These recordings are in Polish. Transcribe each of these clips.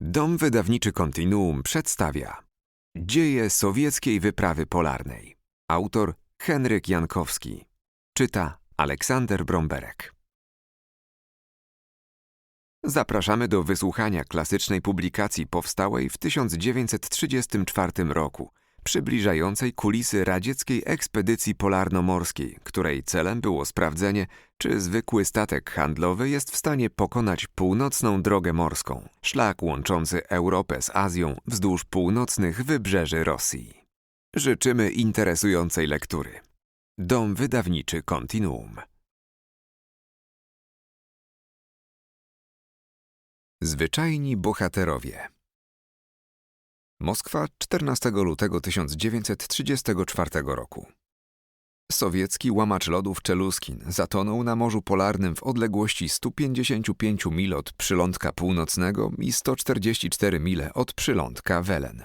Dom wydawniczy Kontinuum przedstawia Dzieje sowieckiej wyprawy polarnej. Autor Henryk Jankowski. Czyta Aleksander Bromberek. Zapraszamy do wysłuchania klasycznej publikacji powstałej w 1934 roku, przybliżającej kulisy radzieckiej ekspedycji polarnomorskiej, której celem było sprawdzenie, czy zwykły statek handlowy jest w stanie pokonać północną drogę morską, szlak łączący Europę z Azją wzdłuż północnych wybrzeży Rosji. Życzymy interesującej lektury. Dom wydawniczy Kontinuum. Zwyczajni bohaterowie. Moskwa 14 lutego 1934 roku. Sowiecki łamacz lodów Czeluskin zatonął na Morzu Polarnym w odległości 155 mil od przylądka północnego i 144 mile od przylądka Welen.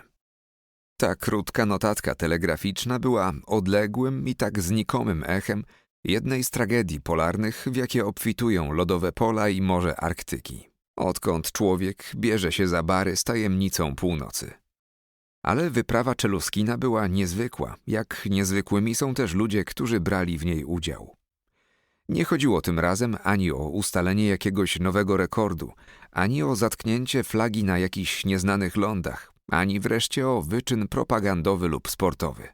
Ta krótka notatka telegraficzna była odległym i tak znikomym echem jednej z tragedii polarnych, w jakie obfitują lodowe pola i Morze Arktyki. Odkąd człowiek bierze się za bary z tajemnicą północy. Ale wyprawa Czeluskina była niezwykła, jak niezwykłymi są też ludzie, którzy brali w niej udział. Nie chodziło tym razem ani o ustalenie jakiegoś nowego rekordu, ani o zatknięcie flagi na jakichś nieznanych lądach, ani wreszcie o wyczyn propagandowy lub sportowy.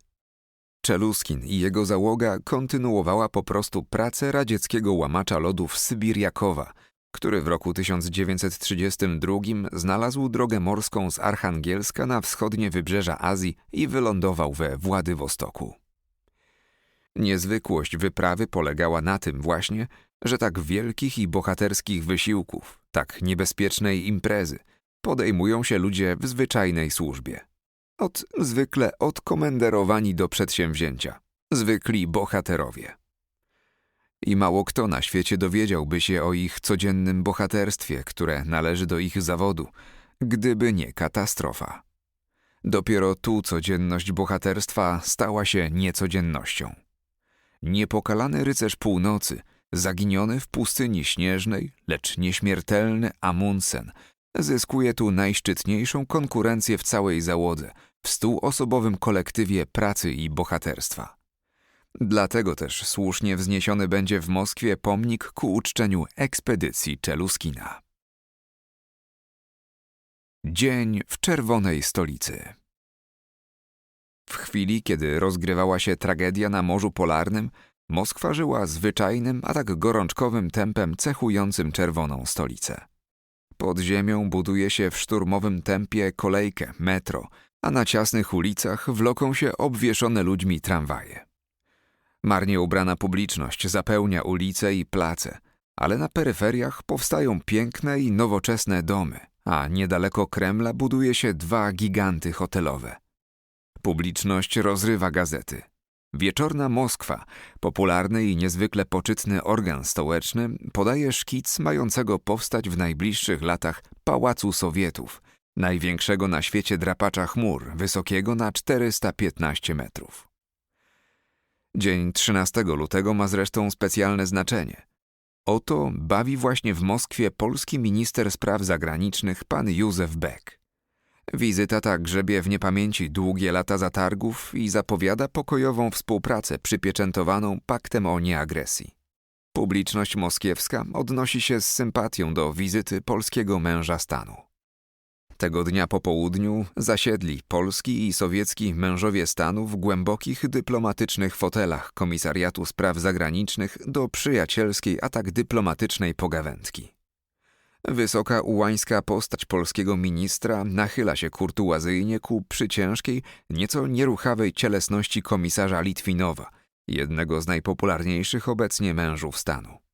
Czeluskin i jego załoga kontynuowała po prostu pracę radzieckiego łamacza lodów Sybiriakowa – który w roku 1932 znalazł drogę morską z Archangielska na wschodnie wybrzeża Azji i wylądował we Władywostoku. Niezwykłość wyprawy polegała na tym właśnie, że tak wielkich i bohaterskich wysiłków, tak niebezpiecznej imprezy podejmują się ludzie w zwyczajnej służbie. Od zwykle odkomenderowani do przedsięwzięcia, zwykli bohaterowie i mało kto na świecie dowiedziałby się o ich codziennym bohaterstwie, które należy do ich zawodu, gdyby nie katastrofa. Dopiero tu codzienność bohaterstwa stała się niecodziennością. Niepokalany rycerz północy, zaginiony w pustyni śnieżnej, lecz nieśmiertelny Amundsen, zyskuje tu najszczytniejszą konkurencję w całej załodze, w stuosobowym kolektywie pracy i bohaterstwa. Dlatego też słusznie wzniesiony będzie w Moskwie pomnik ku uczczeniu ekspedycji Czeluskina. Dzień w czerwonej stolicy. W chwili, kiedy rozgrywała się tragedia na Morzu Polarnym, Moskwa żyła zwyczajnym, a tak gorączkowym tempem cechującym czerwoną stolicę. Pod ziemią buduje się w szturmowym tempie kolejkę, metro, a na ciasnych ulicach wloką się obwieszone ludźmi tramwaje. Marnie ubrana publiczność zapełnia ulice i place, ale na peryferiach powstają piękne i nowoczesne domy, a niedaleko Kremla buduje się dwa giganty hotelowe. Publiczność rozrywa gazety. Wieczorna Moskwa, popularny i niezwykle poczytny organ stołeczny, podaje szkic mającego powstać w najbliższych latach Pałacu Sowietów, największego na świecie drapacza chmur, wysokiego na 415 metrów. Dzień 13 lutego ma zresztą specjalne znaczenie. Oto bawi właśnie w Moskwie polski minister spraw zagranicznych pan Józef Beck. Wizyta ta grzebie w niepamięci długie lata zatargów i zapowiada pokojową współpracę przypieczętowaną paktem o nieagresji. Publiczność moskiewska odnosi się z sympatią do wizyty polskiego męża stanu. Tego dnia po południu zasiedli polski i sowiecki mężowie stanu w głębokich dyplomatycznych fotelach Komisariatu Spraw Zagranicznych do przyjacielskiej, a tak dyplomatycznej pogawędki. Wysoka ułańska postać polskiego ministra nachyla się kurtuazyjnie ku przyciężkiej, nieco nieruchawej cielesności komisarza Litwinowa, jednego z najpopularniejszych obecnie mężów stanu.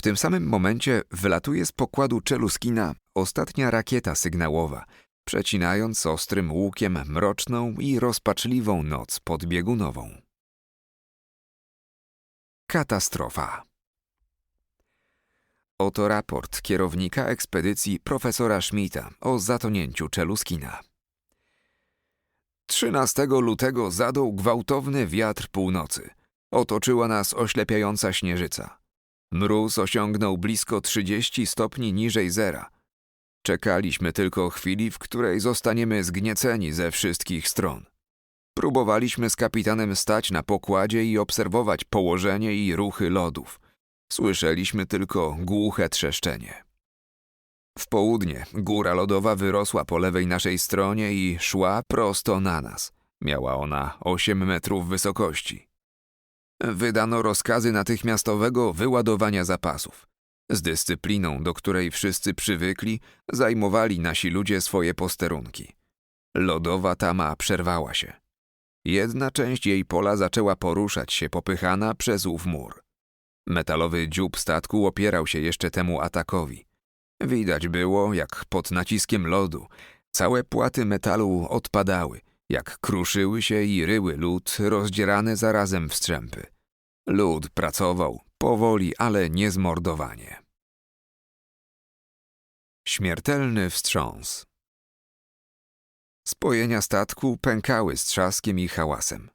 W tym samym momencie wylatuje z pokładu Czeluskina ostatnia rakieta sygnałowa, przecinając ostrym łukiem mroczną i rozpaczliwą noc podbiegunową. Katastrofa Oto raport kierownika ekspedycji profesora Schmidta o zatonięciu Czeluskina. 13 lutego zadął gwałtowny wiatr północy. Otoczyła nas oślepiająca śnieżyca. Mróz osiągnął blisko 30 stopni niżej zera. Czekaliśmy tylko chwili, w której zostaniemy zgnieceni ze wszystkich stron. Próbowaliśmy z kapitanem stać na pokładzie i obserwować położenie i ruchy lodów. Słyszeliśmy tylko głuche trzeszczenie. W południe góra lodowa wyrosła po lewej naszej stronie i szła prosto na nas. Miała ona 8 metrów wysokości. Wydano rozkazy natychmiastowego wyładowania zapasów. Z dyscypliną, do której wszyscy przywykli, zajmowali nasi ludzie swoje posterunki. Lodowa tama przerwała się. Jedna część jej pola zaczęła poruszać się popychana przez ów mur. Metalowy dziób statku opierał się jeszcze temu atakowi. Widać było, jak pod naciskiem lodu całe płaty metalu odpadały, jak kruszyły się i ryły lód rozdzierany zarazem w strzępy. Lód pracował, powoli, ale niezmordowanie. Śmiertelny wstrząs Spojenia statku pękały z trzaskiem i hałasem.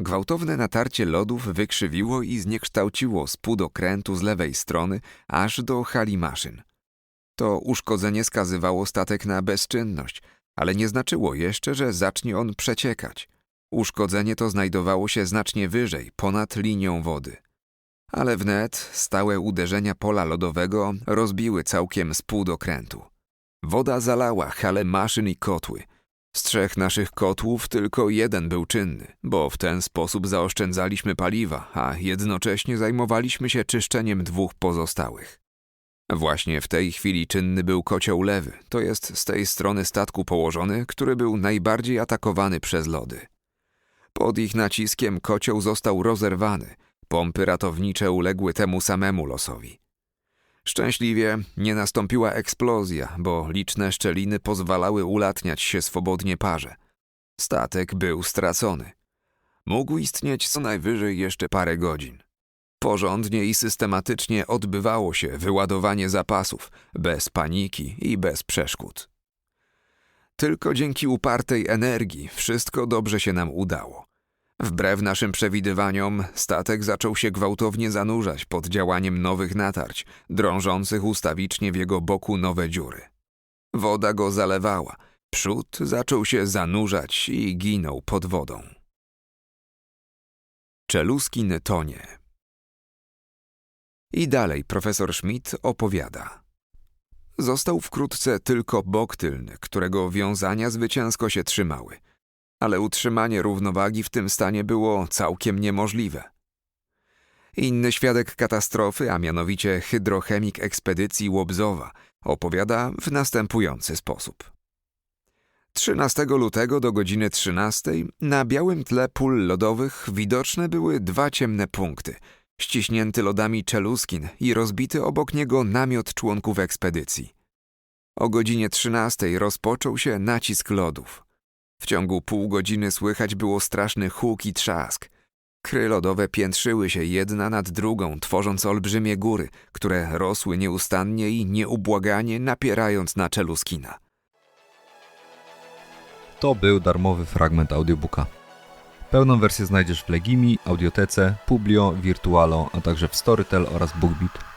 Gwałtowne natarcie lodów wykrzywiło i zniekształciło spód okrętu z lewej strony aż do hali maszyn. To uszkodzenie skazywało statek na bezczynność, ale nie znaczyło jeszcze, że zacznie on przeciekać. Uszkodzenie to znajdowało się znacznie wyżej, ponad linią wody. Ale wnet stałe uderzenia pola lodowego rozbiły całkiem spód okrętu. Woda zalała hale maszyn i kotły. Z trzech naszych kotłów tylko jeden był czynny, bo w ten sposób zaoszczędzaliśmy paliwa, a jednocześnie zajmowaliśmy się czyszczeniem dwóch pozostałych. Właśnie w tej chwili czynny był kocioł lewy, to jest z tej strony statku położony, który był najbardziej atakowany przez lody. Pod ich naciskiem kocioł został rozerwany, pompy ratownicze uległy temu samemu losowi. Szczęśliwie nie nastąpiła eksplozja, bo liczne szczeliny pozwalały ulatniać się swobodnie parze. Statek był stracony. Mógł istnieć co najwyżej jeszcze parę godzin. Porządnie i systematycznie odbywało się wyładowanie zapasów, bez paniki i bez przeszkód. Tylko dzięki upartej energii wszystko dobrze się nam udało. Wbrew naszym przewidywaniom, statek zaczął się gwałtownie zanurzać pod działaniem nowych natarć, drążących ustawicznie w jego boku nowe dziury. Woda go zalewała, przód zaczął się zanurzać i ginął pod wodą. Czeluskin tonie. I dalej profesor Schmidt opowiada. Został wkrótce tylko bok tylny, którego wiązania zwycięsko się trzymały, ale utrzymanie równowagi w tym stanie było całkiem niemożliwe. Inny świadek katastrofy, a mianowicie hydrochemik ekspedycji Łobzowa, opowiada w następujący sposób. 13 lutego do godziny 13 na białym tle pól lodowych widoczne były dwa ciemne punkty – ściśnięty lodami czeluskin i rozbity obok niego namiot członków ekspedycji. O godzinie 13 rozpoczął się nacisk lodów. W ciągu pół godziny słychać było straszny huk i trzask. Kry lodowe piętrzyły się jedna nad drugą, tworząc olbrzymie góry, które rosły nieustannie i nieubłaganie napierając na czeluskina. To był darmowy fragment audiobooka. Pełną wersję znajdziesz w Legimi, Audiotece, Publio, Virtualo, a także w Storytel oraz BookBeat.